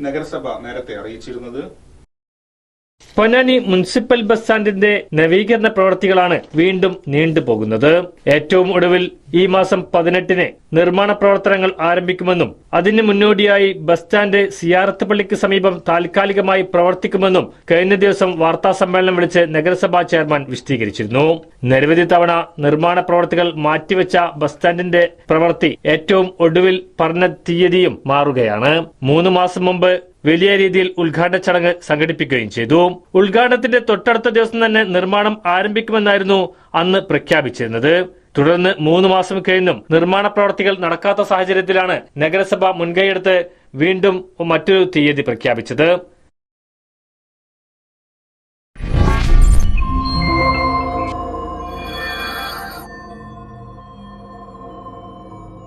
നഗരസഭ നേരത്തെ അറിയിച്ചിരുന്നത് പൊന്നാനി മുനിസിപ്പൽ ബസ് സ്റ്റാൻഡിന്റെ നവീകരണ പ്രവൃത്തികളാണ് വീണ്ടും നീണ്ടുപോകുന്നത്. ഏറ്റവും ഒടുവിൽ ഈ മാസം പതിനെട്ടിന് നിർമ്മാണ പ്രവർത്തനങ്ങൾ ആരംഭിക്കുമെന്നും അതിന് മുന്നോടിയായി ബസ് സ്റ്റാൻഡ് സിയാറത്ത് പള്ളിക്ക് സമീപം താൽക്കാലികമായി പ്രവർത്തിക്കുമെന്നും കഴിഞ്ഞ ദിവസം വാർത്താ സമ്മേളനം വിളിച്ച് നഗരസഭാ ചെയർമാൻ വിശദീകരിച്ചിരുന്നു. നിരവധി തവണ നിർമ്മാണ പ്രവർത്തികൾ മാറ്റിവെച്ച ബസ് സ്റ്റാൻഡിന്റെ പ്രവൃത്തി ഏറ്റവും ഒടുവിൽ പറഞ്ഞ തീയതിയും മാറുകയാണ്. മൂന്ന് മാസം മുമ്പ് വലിയ രീതിയിൽ ഉദ്ഘാടന ചടങ്ങ് സംഘടിപ്പിക്കുകയും ചെയ്തു. ഉദ്ഘാടനത്തിന്റെ തൊട്ടടുത്ത ദിവസം തന്നെ നിർമ്മാണം ആരംഭിക്കുമെന്നായിരുന്നു അന്ന് പ്രഖ്യാപിച്ചിരുന്നത്. തുടർന്ന് മൂന്ന് മാസം കഴിഞ്ഞും നിർമ്മാണ പ്രവർത്തികൾ നടക്കാത്ത സാഹചര്യത്തിലാണ് നഗരസഭ മുൻകൈയെടുത്ത് വീണ്ടും മറ്റൊരു തീയതി പ്രഖ്യാപിച്ചത്.